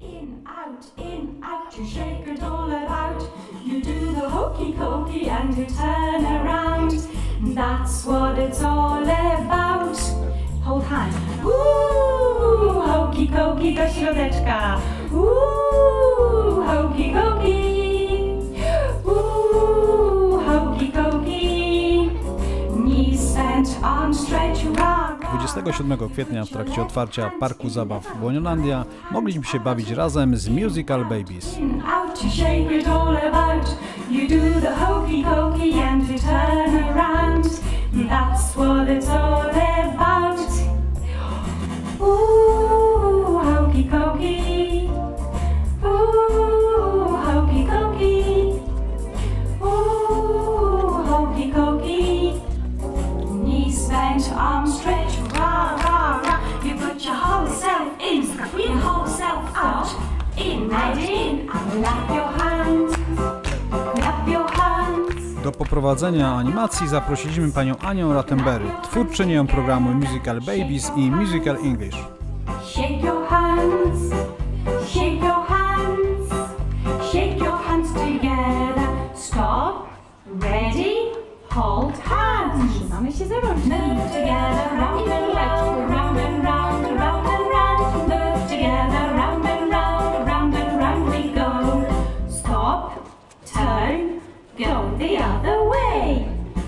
In, out, in, out, you shake it all about. You do the hokey cokey and you turn around. That's what it's all about. Hold hand. Woo, hokey cokey do środeczka. Woo, hokey cokey. 27 kwietnia w trakcie otwarcia Parku Zabaw Błoniolandia mogliśmy się bawić razem z Musical Babies. In, out to shake Knees bent, arms stretched, rah, rah, rah. You put your whole self in, your whole self out. In and in, and clap your hands, clap your hands. Do poprowadzenia animacji zaprosiliśmy panią Anię Rattenberry, twórczynię programu Musical Babies i Musical English. Shake your hands, shake your hands, shake your hands together. Stop, ready, hold Trzymamy się. Move together, round and round, round and round, round and round. Move together, round and round, round and round we go. Stop, turn, go the other way.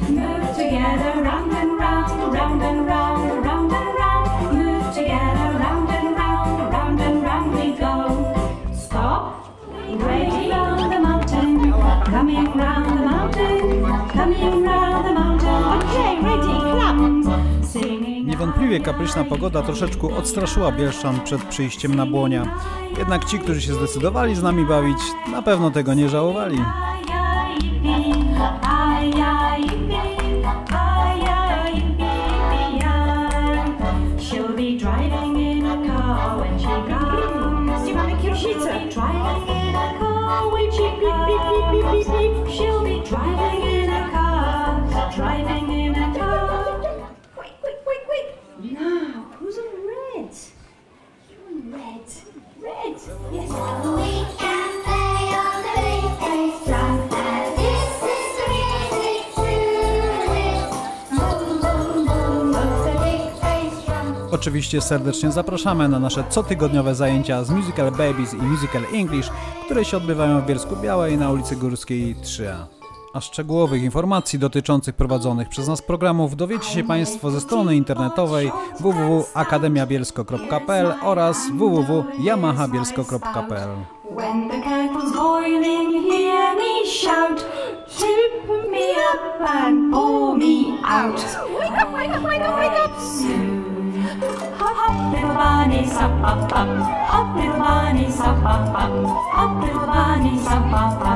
Move together, round and round, round and round, round and round. Move together, round and round, round and round we go. Stop, ready round the mountain, coming round the mountain, coming round the Niewątpliwie kapryśna pogoda troszeczkę odstraszyła Bielszczan przed przyjściem na Błonia. Jednak ci, którzy się zdecydowali z nami bawić, na pewno tego nie żałowali. Driving in a car when she comes. You want Oczywiście serdecznie zapraszamy na nasze cotygodniowe zajęcia z Musical Babies i Musical English, które się odbywają w Bielsku Białej na ulicy Górskiej 3A. A szczegółowych informacji dotyczących prowadzonych przez nas programów dowiecie się Państwo ze strony internetowej www.akademiabielsko.pl oraz www.yamahabielsko.pl. When the kettle's boiling, hear me shout. Tip me up and pour me out. Wake up, wake up, wake up, wake up. Soon. Hop, hop, little bunnies, hop, hop, hop. Hop, little bunnies, hop, hop, hop. Hop, little bunnies, hop, hop, hop.